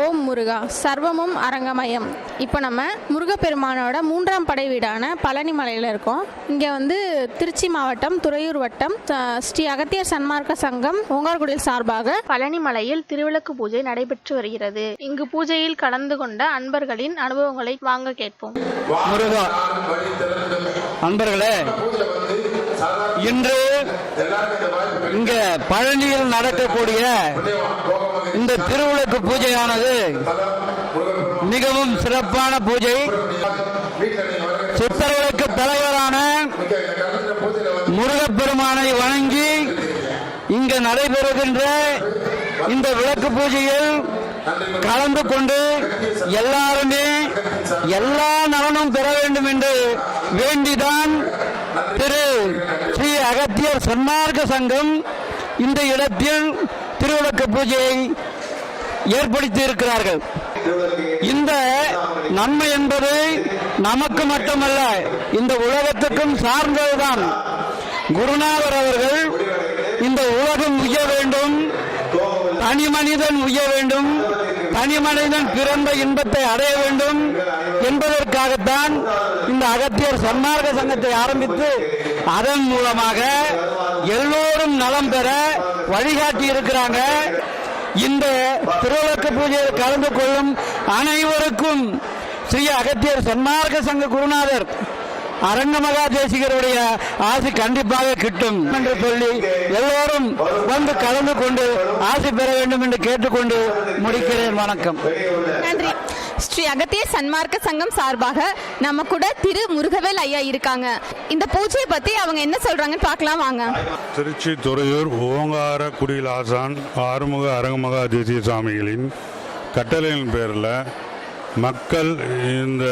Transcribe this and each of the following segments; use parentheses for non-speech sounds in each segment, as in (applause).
ஓம் முருகா சர்வமும் அரங்கமயம். இப்போ நம்ம முருகப்பெருமானோட மூன்றாம் படை வீடான பழனி மலையில் இருக்கோம். இங்கே வந்து திருச்சி மாவட்டம் துறையூர் வட்டம் ஸ்ரீ அகத்தியர் சன்மார்க்க சங்கம் ஓங்கார்குடியில் சார்பாக பழனி மலையில் திருவிளக்கு பூஜை நடைபெற்று வருகிறது. இங்கு பூஜையில் கலந்து கொண்ட அன்பர்களின் அனுபவங்களை வாங்க கேட்போம். முருகா அன்பர்களே இன்று இங்க பழனியில் நடக்கக்கூடிய இந்த திருவிளக்கு பூஜையானது மிகவும் சிறப்பான பூஜை. சித்தர்களுக்கு தலைவரான முருகப்பெருமானை வணங்கி இங்கு நடைபெறுகின்ற இந்த விளக்கு பூஜையில் கலந்து கொண்டு எல்லாருமே எல்லா நலனும் பெற வேண்டும் என்று வேண்டிதான் திரு ஸ்ரீ அகத்தியர் சன்மார்க்க சங்கம் இந்த இடத்தில் திருவிளக்கு பூஜையை ஏற்படுத்தி இருக்கிறார்கள் இந்த நன்மை என்பது நமக்கு மட்டுமல்ல இந்த உலகத்துக்கும் சார்ந்ததுதான். குருநாதர் அவர்கள் இந்த உலகம் உய்ய வேண்டும் தனி மனிதன் உய்ய வேண்டும் தனி மனிதன் பிறந்த இன்பத்தை அடைய வேண்டும் என்பதற்காகத்தான் இந்த அகத்தியர் சன்மார்க்க சங்கத்தை ஆரம்பித்து அதன் மூலமாக எல்லோரும் நலம் பெற வழிகாட்டி இருக்கிறாங்க. இந்த திருவிளக்கு பூஜையில் கலந்து கொள்ளும் அனைவருக்கும் ஸ்ரீ அகத்தியர் சன்மார்க்க சங்க குருநாதர் அரங்க மகா தேசிகருடைய ஆசை கண்டிப்பாக கிட்டும் என்று சொல்லி எல்லோரும் வந்து கலந்து கொண்டு ஆசை பெற வேண்டும் என்று கேட்டுக்கொண்டு முடிக்கிறேன். வணக்கம். நன்றி. ஸ்ரீ அகத்திய சன்மார்க்க சங்கம் சார்பாக நம்ம கூட திரு முருகவேல் ஐயா இருக்காங்க. இந்த பூஜையை பத்தி அவங்க என்ன சொல்றாங்கன்னு பார்க்கலாம் வாங்க. திருச்சி துறையூர் ஓங்கார குடியில் ஆசான் ஆறுமுக அரங்கமகா தேசிய சாமிகளின் கட்டளையின் பேரில் மக்கள் இந்த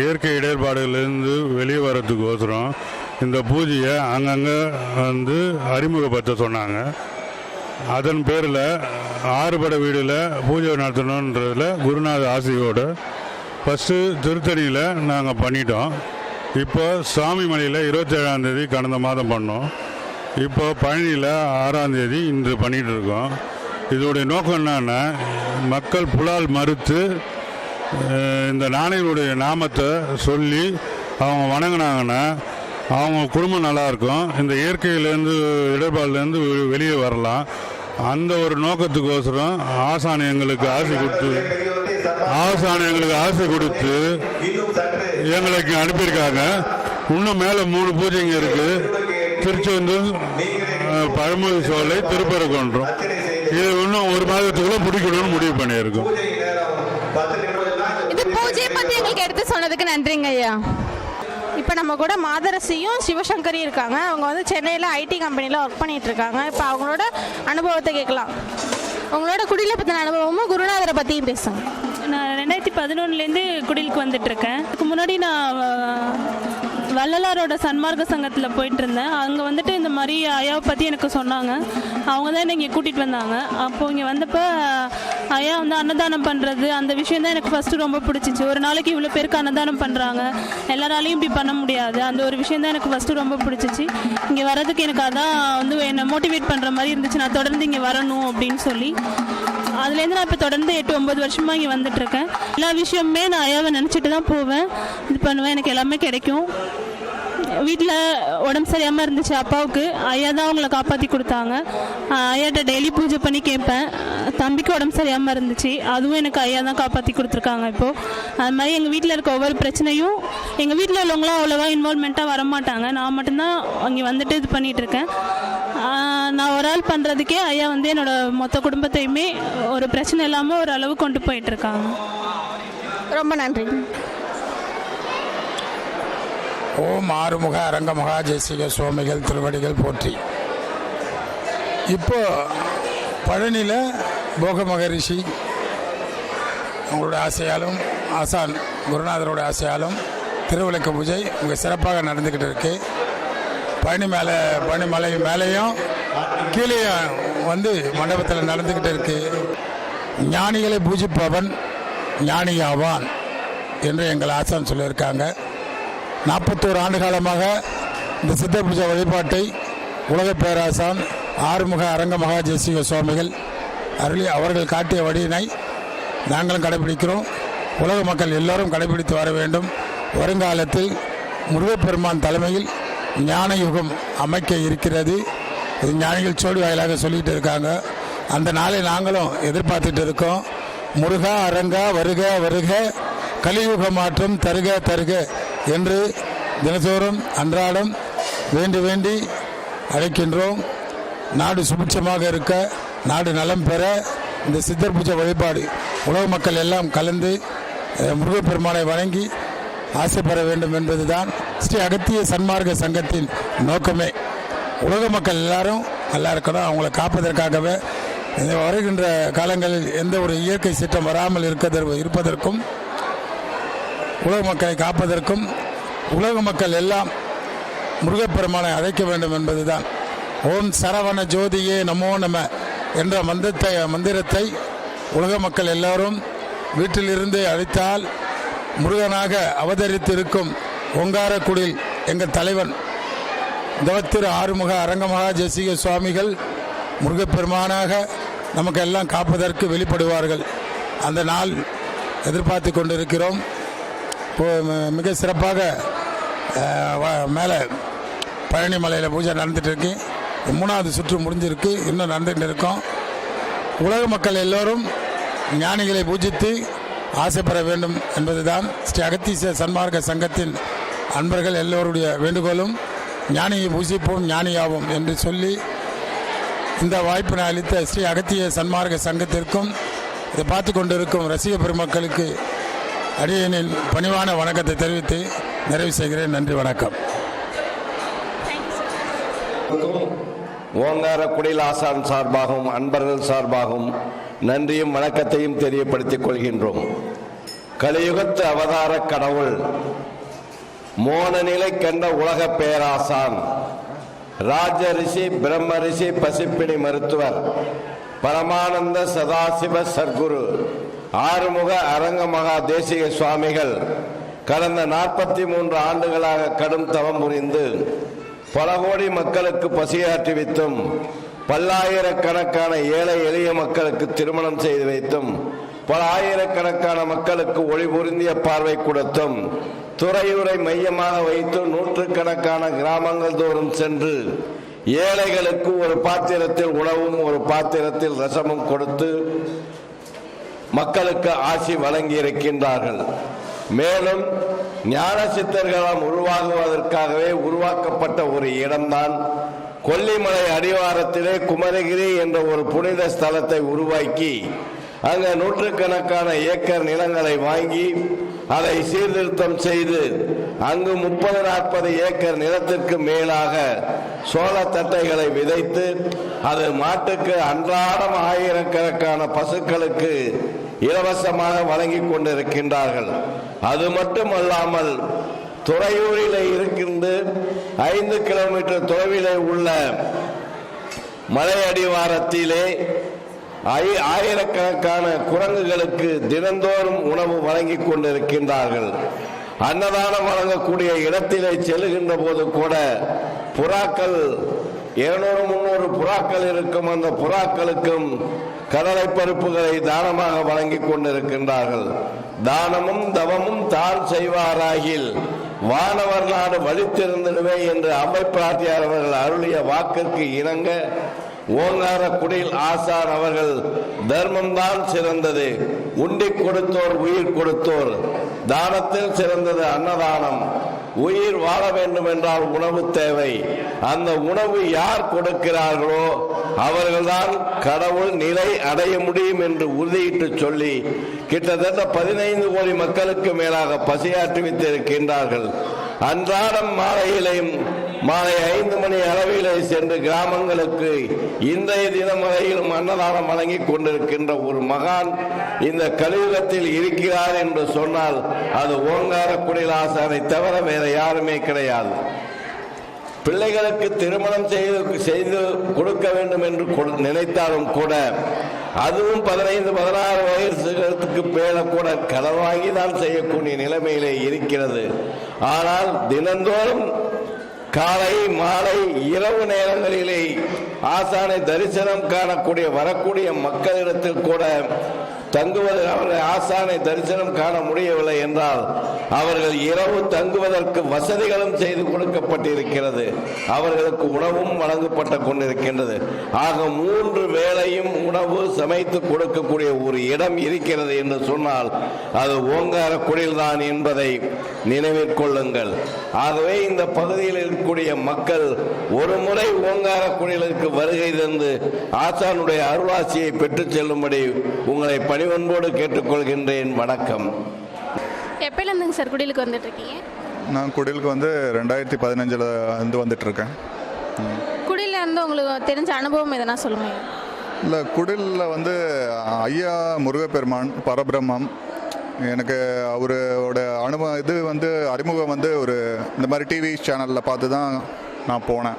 இயற்கை இடர்பாடுகளிலிருந்து வெளியே வர்றதுக்கோசரம் இந்த பூஜையை அங்கங்கே வந்து அறிமுகப்படுத்த சொன்னாங்க. அதன் பேரில் ஆறுபட வீடில் பூஜை நடத்தணுன்றதில் குருநாத ஆசையோடு ஃபஸ்ட்டு திருத்தணியில் நாங்கள் பண்ணிட்டோம். இப்போ சாமி மலையில் இருபத்தேழாம் தேதி கடந்த மாதம் பண்ணோம். இப்போ பழனியில் ஆறாம் தேதி இன்று பண்ணிகிட்டு இருக்கோம். இதோடைய நோக்கம் என்னன்னா மக்கள் புலால் மறுத்து இந்த நாணயனுடைய நாமத்தை சொல்லி அவங்க வணங்கினாங்கன்னா அவங்க குடும்பம் நல்லா இருக்கும். இந்த இயற்கையிலேருந்து இடர்பாடுலேருந்து வெளியே வரலாம். அந்த ஒரு நோக்கத்துக்கோசரம் ஆசான் எங்களுக்கு ஆசை கொடுத்து ஆசான் எங்களுக்கு ஆசை கொடுத்து எங்களுக்கு அனுப்பியிருக்காங்க. இன்னும் மேலே மூணு பூஜைங்க இருக்குது திருச்செந்தூர் பழமொழி சோலை திருப்பரங்குன்றம். இது இன்னும் ஒரு மாதத்துக்குள்ளே பிடிக்கணும்னு முடிவு பண்ணியிருக்கோம். வந்து எங்களுக்கு எடுத்து சொன்னதுக்கு நன்றிங்க ஐயா. இப்போ நம்ம கூட மாதரசியும் சிவசங்கரியும் இருக்காங்க. அவங்க வந்து சென்னையில் ஐடி கம்பெனியில் ஒர்க் பண்ணிட்டு இருக்காங்க. இப்போ அவங்களோட அனுபவத்தை கேட்கலாம். உங்களோட குடியில பற்றின அனுபவமும் குருநாதரை பற்றியும் பேசுங்க. நான் ரெண்டாயிரத்தி பதினொன்னுலேருந்து குடிலுக்கு வந்துட்டு இருக்கேன் அதுக்கு முன்னாடி நான் வள்ளலாரோட சன்மார்க்க சங்கத்தில் போயிட்டு இருந்தேன் அங்கே வந்துட்டு இந்த மாதிரி ஐயாவை பற்றி எனக்கு சொன்னாங்க. அவங்க தான் என்னை இங்கே கூட்டிகிட்டு வந்தாங்க. அப்போது இங்கே வந்தப்போ ஐயா வந்து அன்னதானம் பண்ணுறது அந்த விஷயம் தான் எனக்கு ஃபஸ்ட்டு ரொம்ப பிடிச்சிச்சு. ஒரு நாளைக்கு இவ்வளோ பேருக்கு அன்னதானம் பண்ணுறாங்க எல்லாராலையும் இப்படி பண்ண முடியாது. அந்த ஒரு விஷயம் தான் எனக்கு ஃபஸ்ட்டு ரொம்ப பிடிச்சிச்சு. இங்கே வரதுக்கு எனக்கு அதான் வந்து என்னை மோட்டிவேட் பண்ணுற மாதிரி இருந்துச்சு. நான் தொடர்ந்து இங்கே வரணும் அப்படின்னு சொல்லி. அதுலேருந்து நான் இப்போ தொடர்ந்து எட்டு ஒம்பது வருஷமாக இங்கே வந்துட்டு இருக்கேன். எல்லா விஷயமுமே நான் ஐயாவை நினச்சிட்டு தான் போவேன். இது பண்ணுவேன். எனக்கு எல்லாமே கிடைக்கும். வீட்டில் உடம்பு சரியாமல் இருந்துச்சு அப்பாவுக்கு. ஐயா தான் அவங்கள காப்பாற்றி கொடுத்தாங்க. ஐயாட்ட டெய்லி பூஜை பண்ணி கேட்பேன். தம்பிக்கு உடம்பு சரியாமல் இருந்துச்சு. அதுவும் எனக்கு ஐயா தான் காப்பாற்றி கொடுத்துருக்காங்க இப்போது அது மாதிரி எங்கள் வீட்டில் இருக்க ஒவ்வொரு பிரச்சனையும் எங்கள் வீட்டில் உள்ளவங்களாம் அவ்வளோவா இன்வால்மெண்ட்டாக வர மாட்டாங்க நான் மட்டும்தான் அங்கே வந்துட்டு இது பண்ணிகிட்ருக்கேன் இருக்கேன். நான் ஒரு ஆள் பண்ணுறதுக்கே ஐயா வந்து என்னோட மொத்த குடும்பத்தையுமே ஒரு பிரச்சனை இல்லாமல் ஒரு அளவு கொண்டு போயிட்டுருக்காங்க ரொம்ப நன்றி. ஓம் ஆறுமுக அரங்க மகாஜேசிக சுவாமிகள் திருவடிகள் போற்றி. இப்போ பழனியில் போக மகரிஷி அவங்களோட ஆசையாலும் ஆசான் குருநாதரோட ஆசையாலும் திருவிளக்கு பூஜை மிக சிறப்பாக நடந்துக்கிட்டு இருக்கு. பழனி மேலே பழனி மலை மேலேயும் கீழே வந்து மண்டபத்தில் நடந்துக்கிட்டு இருக்கு. ஞானிகளை பூஜிப்பவன் ஞானியாவான் என்று எங்கள் ஆசான் சொல்லியிருக்காங்க. நாற்பத்தோரு ஆண்டு காலமாக இந்த சித்த பூஜை வழிபாட்டை உலக பேராசான் ஆறுமுக அரங்க மகா ஜெயசிங்க சுவாமிகள் அருளி அவர்கள் காட்டிய வழியினை நாங்களும் கடைபிடிக்கிறோம். உலக மக்கள் எல்லோரும் கடைபிடித்து வர வேண்டும். வருங்காலத்தில் முருகப்பெருமான் தலைமையில் ஞான யுகம் அமைக்க இருக்கிறது. இது ஞானிகள் சோடி வாயிலாக சொல்லிட்டு இருக்காங்க. அந்த நாளை நாங்களும் எதிர்பார்த்துட்டு இருக்கோம். முருகா அரங்கா வருக வருக கலியுக மாற்றம் தருக தருக. என்று தினத்தோறும் அன்றாடம் வேண்டி வேண்டி அழைக்கின்றோம். நாடு சுபிட்சமாக இருக்க நாடு நலம் பெற இந்த சித்தர் பூஜை வழிபாடு உலக மக்கள் எல்லாம் கலந்து முருகப்பெருமானை வணங்கி ஆசை பெற வேண்டும் என்பதுதான் ஸ்ரீ அகத்திய சன்மார்க்க சங்கத்தின் நோக்கமே. உலக மக்கள் எல்லாரும் நல்லா இருக்கணும். அவங்கள காப்பதற்காகவே வருகின்ற காலங்களில் எந்த ஒரு இயற்கை சீற்றம் வராமல் இருக்கதற்கு இருப்பதற்கும் உலக மக்களை காப்பதற்கும் உலக மக்கள் எல்லாம் முருகப்பெருமானை அழைக்க வேண்டும் என்பதுதான். ஓம் சரவண ஜோதியே நமோ நம என்ற மந்திரத்தை மந்திரத்தை உலக மக்கள் எல்லோரும் வீட்டிலிருந்து அழைத்தால் முருகனாக அவதரித்திருக்கும் ஒங்காரக்குடில் எங்கள் தலைவன் தவத்திரு ஆறுமுக அரங்கமகா ஜெசிக சுவாமிகள் முருகப்பெருமானாக நமக்கு எல்லாம் காப்பதற்கு வெளிப்படுவார்கள். அந்த நாள் எதிர்பார்த்து கொண்டிருக்கிறோம். மிக சிறப்பாக மேலே பழனி மலையில் பூஜை நடந்துட்டு இருக்கு. மூணாவது சுற்று முடிஞ்சிருக்கு. இன்னும் நடந்துகிட்டு இருக்கோம். உலக மக்கள் எல்லோரும் ஞானிகளை பூஜித்து ஆசைப்பட வேண்டும் என்பதுதான் ஸ்ரீ அகத்தீச சன்மார்க்க சங்கத்தின் அன்பர்கள் எல்லோருடைய வேண்டுகோளும். ஞானியை பூஜிப்போம் ஞானியாவோம் என்று சொல்லி இந்த வாய்ப்பினை அளித்த ஸ்ரீ அகத்திய சன்மார்க்க சங்கத்திற்கும் இதை பார்த்து கொண்டிருக்கும் ரசிக பெருமக்களுக்கு அடியனின் பணிவான வணக்கத்தை தெரிவித்து நிறைவு செய்கிறேன். நன்றி வணக்கம். ஓங்கார குடிலாசான் சார்பாகவும் அன்பர்கள் சார்பாகவும் நன்றியும் வணக்கத்தையும் தெரியப்படுத்திக் கொள்கின்றோம். கலியுகத்து அவதார கடவுள் மோன நிலை கண்ட உலக பேராசான் ராஜ ரிஷி பிரம்ம ரிஷி பசிப்பிணி மருத்துவர் பரமானந்த சதாசிவ சர்க்குரு ஆறுமுக அரங்க மகா தேசிக சுவாமிகள் கடந்த நாற்பத்தி மூன்று ஆண்டுகளாக கடும் தவம் புரிந்து பல கோடி மக்களுக்கு பசியாற்றி வைத்தும் பல்லாயிரக்கணக்கான ஏழை எளிய மக்களுக்கு திருமணம் செய்து வைத்தும் பல ஆயிரக்கணக்கான மக்களுக்கு ஒளி பொருந்திய பார்வை கொடுத்தும் துறையூரை மையமாக வைத்து நூற்றுக்கணக்கான கிராமங்கள் தோறும் சென்று ஏழைகளுக்கு ஒரு பாத்திரத்தில் உணவும் ஒரு பாத்திரத்தில் ரசமும் கொடுத்து மக்களுக்கு ஆசி வழங்கி இருக்கின்றார்கள் மேலும் ஞான சித்தர்களால் உருவாகுவதற்காகவே உருவாக்கப்பட்ட ஒரு இடம்தான் கொல்லிமலை அடிவாரத்திலே குமரகிரி என்ற ஒரு புனித ஸ்தலத்தை உருவாக்கி அங்கே நூற்றுக்கணக்கான ஏக்கர் நிலங்களை வாங்கி அதை சீர்திருத்தம் செய்து அங்கு முப்பது நாற்பது ஏக்கர் நிலத்திற்கு மேலாக சோள தட்டைகளை விதைத்து அது மாட்டுக்கு அன்றாடம் ஆயிரக்கணக்கான பசுக்களுக்கு இலவசமாக வழங்கி கொண்டிருக்கின்றார்கள். அது மட்டுமல்லாமல் துறையூரில் இருக்கின்ற ஐந்து கிலோமீட்டர் தொலைவிலே உள்ள மலை அடிவாரத்திலே ஆயிரக்கணக்கான குரங்குகளுக்கு தினந்தோறும் உணவு வழங்கிக் கொண்டிருக்கின்றார்கள். அன்னதானம் வழங்கக்கூடிய இடத்திலே செல்லுகின்ற போது கூட புறாக்கள் இருநூறு முன்னூறு புறாக்கள் இருக்கும். அந்த புறாக்களுக்கும் கடலை பருப்புகளை தானமாக வழங்கிக் கொண்டிருக்கின்றார்கள். தானமும் தவமும் தான் செய்வாராகில். வானவர் நாடு வலித்திருந்திடுவே என்று அம்மை பிராட்டியார் அவர்கள் அருளிய வாக்கிற்கு இணங்க ஓங்கார குடில் ஆசார் அவர்கள் தர்மம் தான் சிறந்தது. உண்டி கொடுத்தோர் உயிர் கொடுத்தோர். தானத்தில் சிறந்தது அன்னதானம். உயிர் வாழ வேண்டும் என்றால் உணவு தேவை. அந்த உணவு யார் கொடுக்கிறார்களோ அவர்கள்தான் கடவுள் நிலை அடைய முடியும் என்று உறுதியிட்டு சொல்லி கிட்டத்தட்ட பதினைந்து கோடி மக்களுக்கு மேலாக பசியாற்றி வைத்திருக்கின்றார்கள். அன்றாடம் மாலையிலையும் மாலை ஐந்து மணி அளவிலே சென்று கிராமங்களுக்கு இன்றைய தினம் வரையிலும் அன்னதானம் வழங்கிக் கொண்டிருக்கின்ற ஒரு மகான் இந்த கலியுகத்தில் இருக்கிறார் என்று சொன்னால் அது ஓங்கார குடிலாசானை தவிர வேற யாருமே கிடையாது. பிள்ளைகளுக்கு திருமணம் செய்து செய்து கொடுக்க வேண்டும் என்று கொடு- நினைத்தாலும் கூட அதுவும் பதினைந்து பதினாறு வயசுகளுக்கு மேல கூட கடன் வாங்கி தான் செய்யக்கூடிய நிலைமையிலே இருக்கிறது. ஆனால் தினந்தோறும் காலை மாலை இரவு நேரங்களிலே ஆசானை தரிசனம் காணக்கூடிய வரக்கூடிய மக்களிடத்தில் கூட தங்குவது அவர்கள் ஆசானை தரிசனம் காண முடியவில்லை என்றால் அவர்கள் இரவு தங்குவதற்கு வசதிகளும் செய்து கொடுக்கப்பட்டிருக்கிறது. அவர்களுக்கு உணவும் வழங்கப்பட்டு கொண்டிருக்கின்றது. ஆக மூன்று வேளையும் உணவு சமைத்து கொடுக்கக்கூடிய ஒரு இடம் இருக்கிறது என்று சொன்னால் அது ஓங்கார குடில்தான் என்பதை நினைவில் கொள்ளுங்கள். ஆகவே இந்த பகுதியில் இருக்கக்கூடிய மக்கள் ஒரு முறை ஓங்கார குடிலுக்கு வருகை தந்து ஆசானுடைய அருளாசியை பெற்றுச் செல்லும்படி உங்களை பணிவன்போடு கேட்டுக்கொள்கின்றேன். வணக்கம். எப்போலேருந்துங்க சார் குடிலுக்கு வந்துட்டு இருக்கீங்க நான் குடிலுக்கு வந்து ரெண்டாயிரத்தி பதினஞ்சில் வந்து வந்துட்டுருக்கேன். குடியில் இருந்து உங்களுக்கு தெரிஞ்ச அனுபவம் எதனா சொல்லுங்க. இல்லை குடிலில் வந்து ஐயா முருகப்பெருமான் பரபிரம்மம். எனக்கு அவரோட அனுபவம் இது வந்து அறிமுகம் வந்து ஒரு இந்த மாதிரி டிவி சேனலில் பார்த்து தான் நான் போனேன்.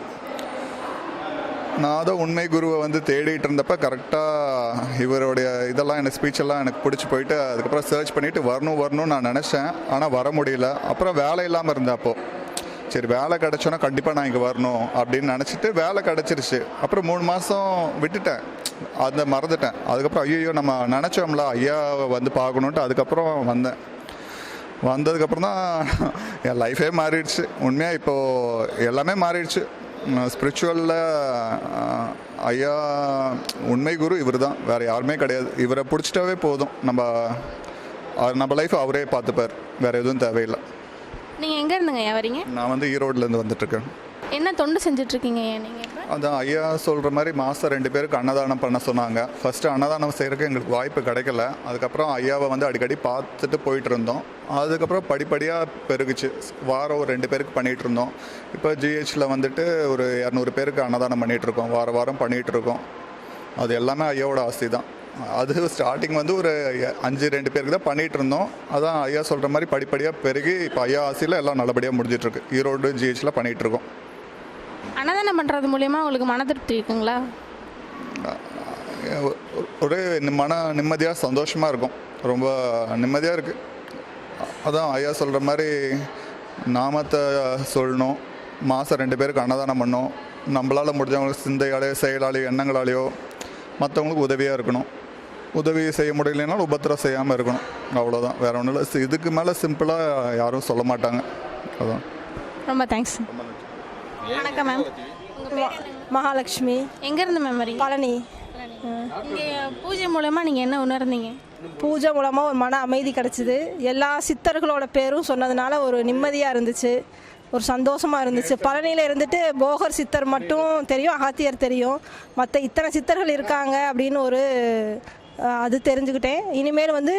நான் தான் உண்மை குருவை வந்து தேடிட்டு இருந்தப்ப கரெக்டாக இவருடைய இதெல்லாம் எனக்கு ஸ்பீச்செல்லாம் எனக்கு பிடிச்சி போயிட்டு அதுக்கப்புறம் சர்ச் பண்ணிவிட்டு வரணும் வரணும்னு நான் நினச்சேன். ஆனால் வர முடியல. அப்புறம் வேலை இல்லாமல் இருந்தேன் அப்போது சரி வேலை கிடச்சோன்னா கண்டிப்பாக நான் இங்கே வரணும் அப்படின்னு நினச்சிட்டு வேலை கிடச்சிருச்சு. அப்புறம் மூணு மாதம் விட்டுட்டேன். அதை மறந்துட்டேன். அதுக்கப்புறம் ஐயோ நம்ம நினச்சோம்ல ஐயாவை வந்து பார்க்கணுன்ட்டு அதுக்கப்புறம் வந்தேன். வந்ததுக்கப்புறம் தான் என் லைஃபே மாறிடுச்சு. உண்மையாக இப்போது எல்லாமே மாறிடுச்சு. ஸ்பிரிச்சுவலில் ஐயா உண்மை குரு இவர் தான் வேறு யாருமே கிடையாது. இவரை பிடிச்சிட்டாவே போதும். நம்ம நம்ம லைஃப் அவரே பார்த்துப்பார். வேறு எதுவும் தேவையில்லை. நீங்கள் எங்கே இருந்துங்க ஐயா வரீங்க? நான் வந்து ஈரோட்லேருந்து வந்துட்டுருக்கேன். என்ன தொண்டு செஞ்சுட்ருக்கீங்க ஐயா நீங்கள் அதான் ஐயா சொல்கிற மாதிரி மாதம் ரெண்டு பேருக்கு அன்னதானம் பண்ண சொன்னாங்க. ஃபஸ்ட்டு அன்னதானம் செய்கிறதுக்கு எங்களுக்கு வாய்ப்பு கிடைக்கல. அதுக்கப்புறம் ஐயாவை வந்து அடிக்கடி பார்த்துட்டு போயிட்டு இருந்தோம். அதுக்கப்புறம் படிப்படியாக பெருகுச்சு. வாரம் ஒரு ரெண்டு பேருக்கு பண்ணிகிட்டு இருந்தோம். இப்போ ஜிஹெச்சில் வந்துட்டு ஒரு இரநூறு பேருக்கு அன்னதானம் பண்ணிகிட்டு இருக்கோம். வார வாரம் பண்ணிகிட்டு இருக்கோம். அது எல்லாமே ஐயாவோட ஆஸ்தி தான். அது ஸ்டார்டிங் வந்து ஒரு அஞ்சு ரெண்டு பேருக்கு தான் பண்ணிகிட்டு இருந்தோம். அதான் ஐயா சொல்கிற மாதிரி படிப்படியாக பெருகி இப்போ ஐயா ஆசையில் எல்லாம் நல்லபடியாக முடிஞ்சிட்ருக்கு ஈரோடு ஜிஹெச்சில் பண்ணிகிட்ருக்கோம் அன்னதானம் பண்ணுறது மூலியமாக உங்களுக்கு மன திருப்தி இருக்குங்களா? ஒரே மன நிம்மதியாக சந்தோஷமாக இருக்கும். ரொம்ப நிம்மதியாக இருக்குது அதான் ஐயா சொல்கிற மாதிரி நாமத்தை சொல்லணும். மாதம் ரெண்டு பேருக்கு அன்னதானம் பண்ணணும். நம்மளால் முடிஞ்சவங்களுக்கு சிந்தையாலேயோ செயலாலேயோ எண்ணங்களாலேயோ மற்றவங்களுக்கு உதவியாக இருக்கணும். உதவி செய்ய முடியலைனாலும் உபத்திரம் செய்யாமல் இருக்கணும். அவ்வளோதான் வேற ஒன்றும் இல்லை. இதுக்கு மேலே சிம்பிளாக யாரும் சொல்ல மாட்டாங்க. அதான். ரொம்ப தேங்க்ஸ் வணக்கம் மேம். மகாலட்சுமி. எங்கேருந்து மேம் வரீங்க? பழனி இங்கே பூஜை மூலமாக நீங்கள் என்ன உணர்ந்தீங்க? பூஜை மூலமாக ஒரு மன அமைதி கிடச்சிது. எல்லா சித்தர்களோட பேரும் சொன்னதுனால ஒரு நிம்மதியாக இருந்துச்சு. ஒரு சந்தோஷமாக இருந்துச்சு. பழனியில் இருந்துட்டு போகர் சித்தர் மட்டும் தெரியும் அகத்தியர் தெரியும். மற்ற இத்தனை சித்தர்கள் இருக்காங்க அப்படின்னு ஒரு அது தெரிஞ்சுக்கிட்டேன். இனிமேல் வந்து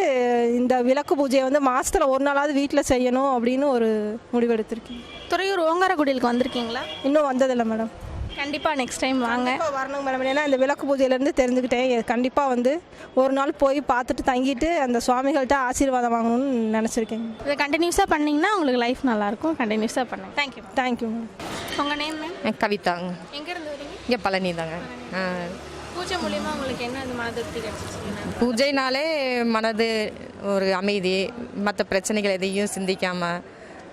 இந்த விளக்கு பூஜையை வந்து மாதத்தில் ஒரு நாளாவது வீட்டில் செய்யணும் அப்படின்னு ஒரு முடிவெடுத்திருக்கேன் துறையூர் ஓங்காரக்குடிலுக்கு வந்திருக்கீங்களா? இன்னும் வந்ததில்லை மேடம். கண்டிப்பாக நெக்ஸ்ட் டைம் வாங்க. வரணும் மேடம். ஏன்னா இந்த விளக்கு பூஜையிலேருந்து தெரிஞ்சுக்கிட்டேன். கண்டிப்பாக வந்து ஒரு நாள் போய் பார்த்துட்டு தங்கிட்டு அந்த சுவாமிகள்கிட்ட ஆசீர்வாதம் வாங்கணும்னு நினச்சிருக்கேன். இதை கண்டினியூஸாக பண்ணிங்கன்னா உங்களுக்கு லைஃப் நல்லாயிருக்கும். கண்டினியூஸாக பண்ணுங்க. Thank you thank you ma'am உங்கள் நேம் மேம் கவிதாங்க. எங்கேருந்து வரீங்க? இங்கே பழனி தாங்க ஆ. பூஜை மூலியமாக உங்களுக்கு என்ன இது மன திருப்தி கிடச்சிச்சிங்கன்னா பூஜைனாலே மனது ஒரு அமைதி மற்ற பிரச்சனைகள் எதையும் சிந்திக்காமல்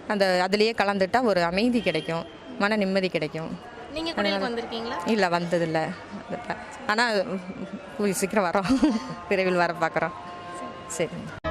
அந்த அதுலேயே கலந்துட்டா ஒரு அமைதி கிடைக்கும் மன நிம்மதி கிடைக்கும். நீங்கள் குடிலுக்கு வந்திருக்கீங்களா? இல்லை வந்ததில்லை. ஆனால் சீக்கிரம் வரோம் விரைவில் (laughs) வர பார்க்குறோம் சரி.